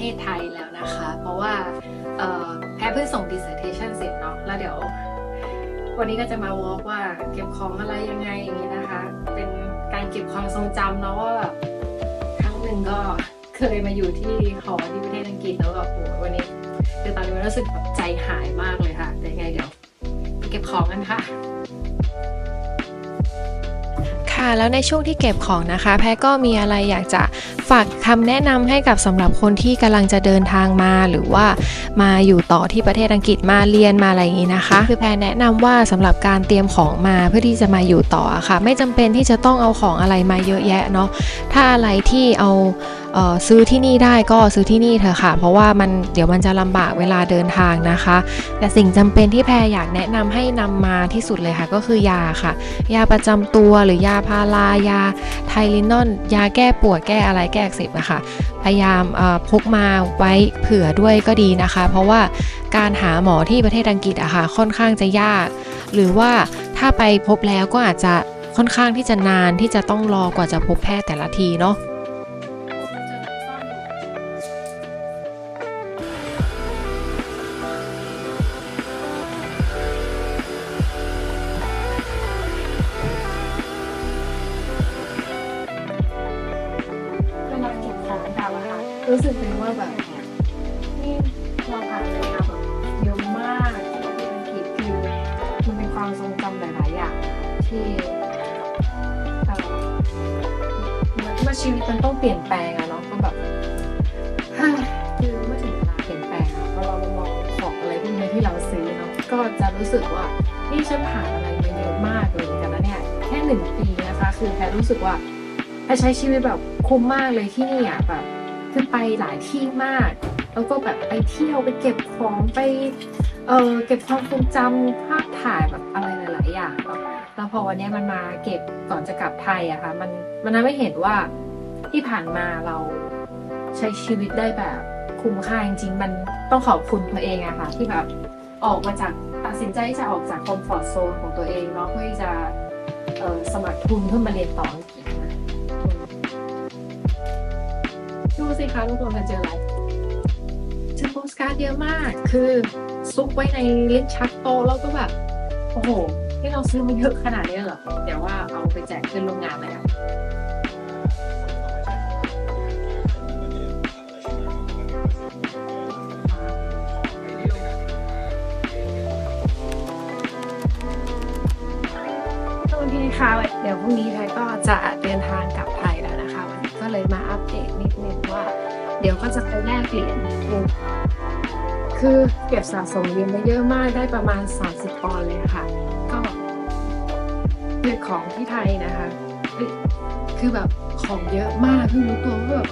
ทศไทยแล้วนะคะ เพราะว่าแพรเพิ่งส่ง dissertation เสร็จเนาะแล้วเดี๋ยว วันนี้ก็จะมาวอล์กว่าเก็บของอะไรยังไงอย่างนี้นะคะ เป็นการเก็บความทรงจำเนาะว่าแบบครั้งหนึ่งก็เคยมาอยู่ที่หอที่ประเทศอังกฤษแล้วแบบโอ้โหวันนี้คือตอนนี้มันรู้สึกแบบใจหายมากเลยค่ะแต่ยังไงเดี๋ยวไปเก็บของกันค่ะ ค่ะ แล้วในช่วงที่เก็บของนะคะ แพ้ก็มีอะไรอยากจะฝากคำแนะนำให้กับสำหรับคนที่กำลังจะเดินทางมา หรือว่ามาอยู่ต่อที่ประเทศอังกฤษมาเรียนมาอะไรอย่างนี้นะคะ คือแพรแนะนำว่าสำหรับการเตรียมของมาเพื่อที่จะมาอยู่ต่อะค่ะ ไม่จำเป็นที่จะต้องเอาของอะไรมาเยอะแยะเนาะถ้าอะไรที่เอาซื้อที่นี่ได้ก็ซื้อที่นี่เถอะค่ะ เพราะว่ามันเดี๋ยวมันจะลำบากเวลาเดินทางนะคะ แต่สิ่งจำเป็นที่แพรอยากแนะนำให้นำมาที่สุดเลยค่ะ ก็คือยาค่ะ ยาประจำตัวหรือยาพารายาไทลินอน ยาแก้ปวดแก้อะไรแก้อักเสบนะคะพยายามพกมาไว้เผื่อด้วยก็ดีนะคะ เพราะว่าการหาหมอที่ประเทศอังกฤษอะค่ะค่อนข้างจะยาก หรือว่าถ้าไปพบแล้วก็อาจจะค่อนข้างที่จะนานที่จะต้องรอกว่าจะพบแพทย์แต่ละทีเนาะ รู้สึกเลยว่าแบบนี่เราผ่านเลยนะแบบเยอะมากที่ประเทศอังกฤษคือมันเป็นความทรงจำหลาย ๆ อย่างที่เอ่อเหมือนว่าชีวิตมันต้องเปลี่ยนแปลงอะเนาะก็แบบฮ่าคือเมื่อถึงเวลาเปลี่ยนแปลงอะพอเรามามองของอะไรพวกนี้ที่เราซื้อเนาะก็จะรู้สึกว่านี่ฉันผ่านอะไรมาเยอะมากเลยเหมือนกันนะเนี่ยแค่หนึ่งปีนะคะ คือแพรรู้สึกว่าถ้าใช้ชีวิตแบบคุ้มมากเลยที่นี่อะแบบ คือไปหลายที่มาก แล้วก็แบบไปเที่ยวไปเก็บของไป เออเก็บความทรงจำภาพถ่ายแบบอะไรหลาย ๆ อย่างแล้วพอวันนี้มันมาเก็บก่อนจะกลับไทยอะค่ะ มันมันทำให้เห็นว่าที่ผ่านมาเราใช้ชีวิตได้แบบคุ้มค่าจริง ๆ มันต้องขอบคุณตัวเองอะค่ะ ที่แบบออกมาจากตัดสินใจที่จะออกจากคอมฟอร์ทโซนของตัวเองเนาะเพื่อที่จะออสมัครทุนเพื่อมาเรียนต่ออัง ดูสิคะทุกคนมาเจออะไรเจอโปสการ์ดเยอะมาก คือซุกไว้ในลิ้นชักโตแล้วก็แบบ โอ้โห ที่เราซื้อมาเยอะขนาดนี้เหรอ เดี๋ยวว่าเอาไปแจกเพื่อนร่วมงานเลยอะค่ะเดี๋ยวพรุ่งนี้ไทยก็จะเดินทางกลับ เลยมาอัปเดตนิดนึงว่า เดี๋ยวก็จะไปแลกเหรียญคือเก็บสะสมเหรียญมาเยอะมากได้ประมาณ 30ปอนด์เลยค่ะ ก็คือของที่ไทยนะคะคือแบบของเยอะมากเพิ่งรู้ตัวว่าแบบ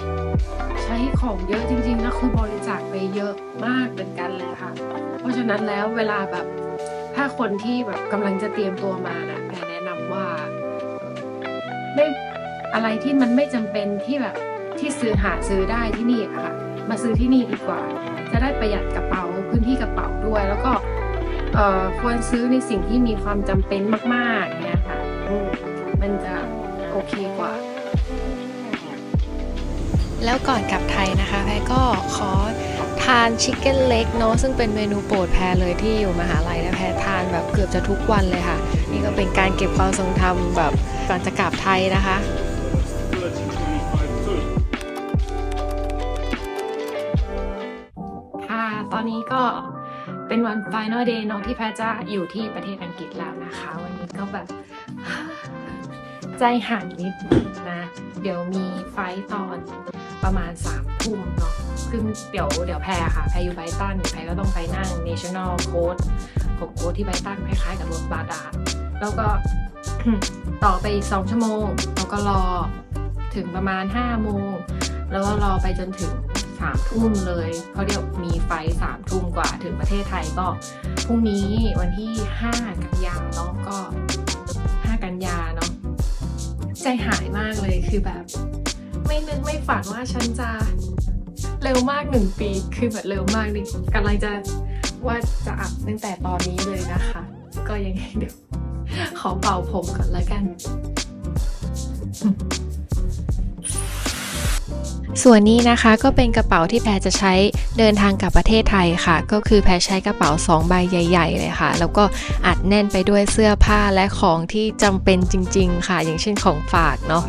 ใช้ของเยอะจริงๆแล้วคือบริจาคไปเยอะมากเหมือนกันเลยค่ะ เพราะฉะนั้นแล้วเวลาแบบถ้าคนที่แบบกำลังจะเตรียมตัวมานะ อะไรที่มันไม่จำเป็นที่แบบที่ซื้อหาซื้อได้ที่นี่อะค่ะ มาซื้อที่นี่ดีกว่า จะได้ประหยัดกระเป๋าพื้นที่กระเป๋าด้วย แล้วก็ควรซื้อในสิ่งที่มีความจำเป็นมากๆเนี่ยค่ะมมันจะโอเคกว่า แล้วก่อนกลับไทยนะคะแพรก็ขอทานชิคเก้นเล็กเนาะซึ่งเป็นเมนูโปรดแพรเลยที่อยู่มหาลัยและแพรทานแบบเกือบจะทุกวันเลยค่ะ นี่ก็เป็นการเก็บความทรงจำแบบก่อนจะกลับไทยนะคะ อนนี้ก็เป็นวัน Final Day เนาะที่แพทจะอยู่ที่ประเทศอังกฤษแล้วนะคะ วันนี้ก็แบบ ใจห่างนิดนะ เดี๋ยวมีไฟตอนประมาณ3ามทุ่มเนาะซึ่งเดี๋ยวเดี๋ยวแพรค่ะ แพรอยู่ไบตัน แพรก็ต้องไปนั่ง National Coast ของโค้ดที่ไบตันคล้ายๆกับรถบาดาลแล้วก็ต่อไปอีก 2 ชั่วโมง แล้วก็รอถึงประมาณ5โมง แล้วก็รอไปจนถึง สามทุ่มเลยเขาเรียกมีไฟสามทุ่มกว่าถึงประเทศไทยก็พรุ่งนี้วันที่ 5 กันยาเนาะก็ 5 กันยาเนาะใจหายมากเลยคือแบบ ไม่นึกไม่ฝันว่าฉันจะเร็วมากหนึ่งปีคือแบบเร็วมากนี่กำลังจะว่าจะอัดตั้งแต่ตอนนี้เลยนะคะ ก็ยังไงเดี๋ยวขอเป่าผมก่อนแล้วกัน ส่วนนี้นะคะก็เป็นกระเป๋าที่แพรจะใช้เดินทางกลับประเทศไทยค่ะ ก็คือแพรใช้กระเป๋า 2 ใบใหญ่ ๆ เลยค่ะ แล้วก็อัดแน่นไปด้วยเสื้อผ้าและของที่จำเป็นจริง ๆ ค่ะ อย่างเช่นของฝากเนาะ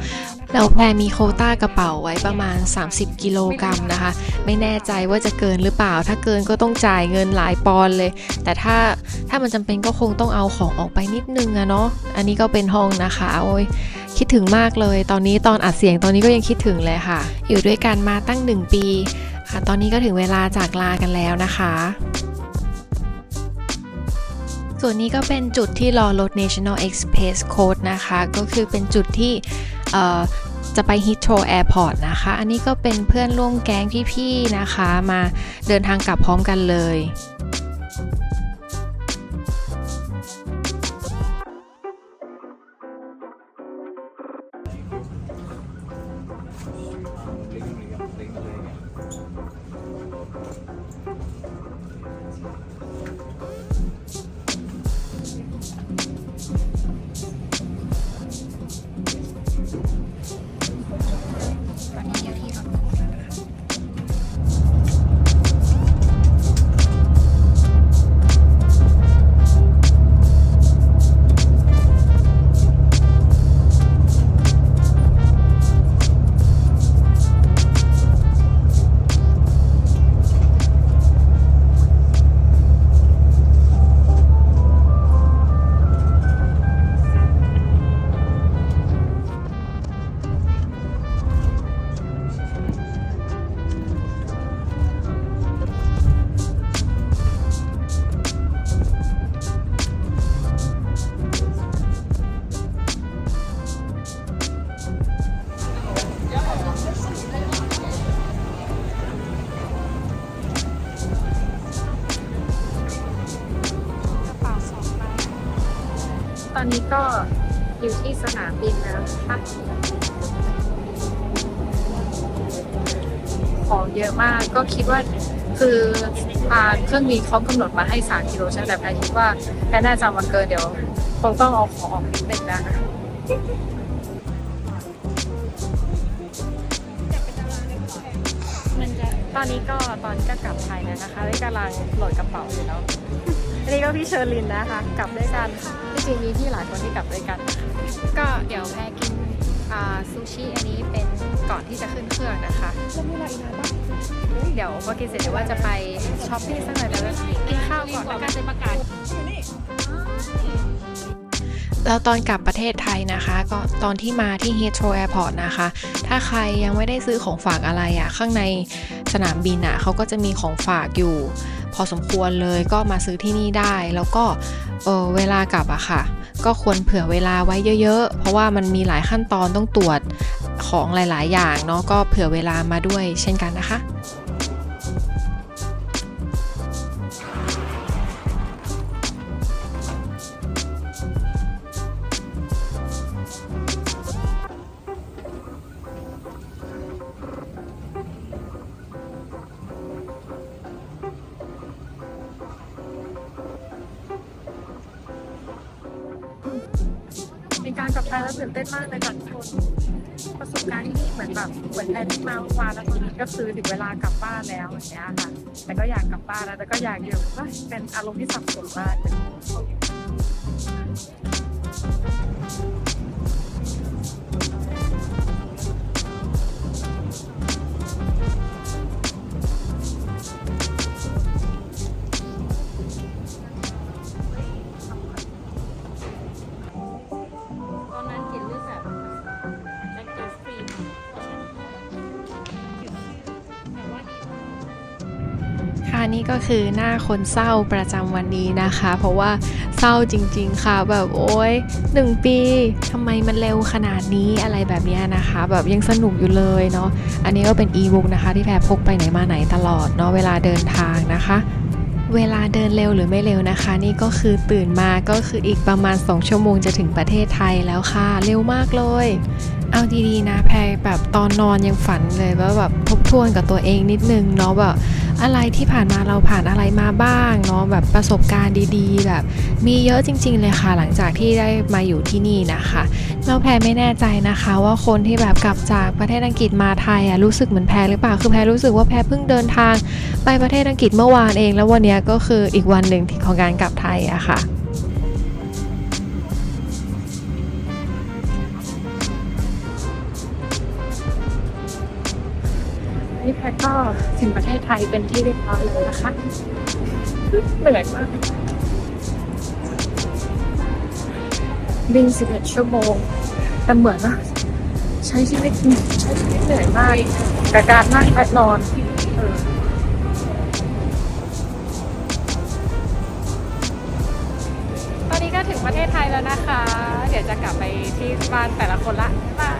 แล้วแพรมีโคต้ากระเป๋าไว้ประมาณ 30 กิโลกรัมนะคะ ไม่แน่ใจว่าจะเกินหรือเปล่า ถ้าเกินก็ต้องจ่ายเงินหลายปอนด์เลย แต่ถ้าถ้ามันจำเป็นก็คงต้องเอาของออกไปนิดนึงอะเนาะอันนี้ก็เป็นห้องนะคะโอ้ย คิดถึงมากเลย ตอนนี้ตอนอัดเสียงตอนนี้ก็ยังคิดถึงเลยค่ะ อยู่ด้วยกันมาตั้งหนึ่งปีค่ะ ตอนนี้ก็ถึงเวลาจากลากันแล้วนะคะ ส่วนนี้ก็เป็นจุดที่รอรถ National Express Code นะคะ ก็คือเป็นจุดที่เจะไป Heathrow Airport นะคะ อันนี้ก็เป็นเพื่อนร่วมแก๊งพี่ๆนะคะ มาเดินทางกลับพร้อมกันเลย ต อยู่ที่สนามบินแล้วนะคะของเยอะมากก็คิดว่าคือทางเครื่องบินเขากำหนดมาให้ 3 กิโลใช่ไหมแต่แพรคิดว่าแพรน่าจะมาเกินเดี๋ยวคงต้องเอาของออกนิดนึงนะคะตอนนี้ก็ตอนก็กลับไทยแล้วนะคะได้กำลังโหลดกระเป๋าอยู่แล้ว อันนี้ก็พี่เชอร์ลินนะคะ กลับด้วยกันที่จริงมีพี่หลายคนที่กลับด้วยกันนะคะก็ เดี๋ยวแม่กินอ่าซูชิอันนี้เป็นก่อนที่จะขึ้นเครื่องนะคะแล้วมีอะไรอีกนะบ้างเดี๋ยวพอกินเสร็จเดี๋ยวว่าจะไปช้อปปิ้งสักหน่อยแล้วกินข้าวก่อนแล้วกันจะประกาศ แล้วตอนกลับประเทศไทยนะคะ ก็ตอนที่มาที่ Heathrow Airport นะคะ ถ้าใครยังไม่ได้ซื้อของฝากอะไรอะ่ะข้างในสนามบินอะ่ะเขาก็จะมีของฝากอยู่ พอสมควรเลยก็มาซื้อที่นี่ได้ แล้วก็เออเวลากลับอะค่ะ ก็ควรเผื่อเวลาไว้เยอะ ๆ เพราะว่ามันมีหลายขั้นตอนต้องตรวจของหลาย ๆ อย่างเนาะก็เผื่อเวลามาด้วยเช่นกันนะคะ ตื่นเต้นมากเลยค่ะทุกคนประสบการณ์ที่นี่เหมือนแบบเหมือนแพนที่มาเมื่อวานแล้วตอนนี้ก็คือถึงเวลากลับบ้านแล้วอย่างเงี้ยค่ะ แต่ก็อยากกลับบ้านแล้วแต่ก็อยากอยู่เฮ้ยเป็นอารมณ์ที่สับสนมาก ก็คือหน้าคนเศร้าประจำวันนี้นะคะ เพราะว่าเศร้าจริง ๆ ค่ะ แบบโอ๊ยหนึ่งปีทำไมมันเร็วขนาดนี้อะไรแบบเนี้ยนะคะ แบบยังสนุกอยู่เลยเนาะอันนี้ก็เป็นอีบุ๊กนะคะที่แพรพกไปไหนมาไหนตลอดเนาะเวลาเดินทางนะคะเวลาเดินเร็วหรือไม่เร็วนะคะ นี่ก็คือตื่นมาก็คืออีกประมาณ 2 ชั่วโมงจะถึงประเทศไทยแล้วค่ะ เร็วมากเลย เอาดีๆนะแพรแบบตอนนอนยังฝันเลยว่าแบบทบทวนกับตัวเองนิดนึงเนาะแบบ อะไรที่ผ่านมาเราผ่านอะไรมาบ้างเนาะแบบประสบการณ์ดีๆ แบบ มีเยอะจริง ๆ เลยค่ะ หลังจากที่ได้มาอยู่ที่นี่นะคะเราแพรไม่แน่ใจนะคะว่าคนที่แบบกลับจากประเทศอังกฤษมาไทยอะรู้สึกเหมือนแพรหรือเปล่าคือแพรรู้สึกว่าแพรเพิ่งเดินทาง ไปประเทศอังกฤษเมื่อวานเอง แล้ววันนี้ก็คืออีกวันหนึ่งที่ของการกลับไทยอะค่ะ แพทก็ถึงประเทศไทยเป็นที่เรียบร้อยแล้วนะคะเหนื่อยมากบิน11ชั่วโมง แต่เหมือนว่าใช้ชีวิตใช้ชีวิตเหนื่อยมากกับการนั่งและนอนตอนนี้ก็ถึงประเทศไทยแล้วนะคะ เดี๋ยวจะกลับไปที่บ้านแต่ละคนละบ๊ายบาย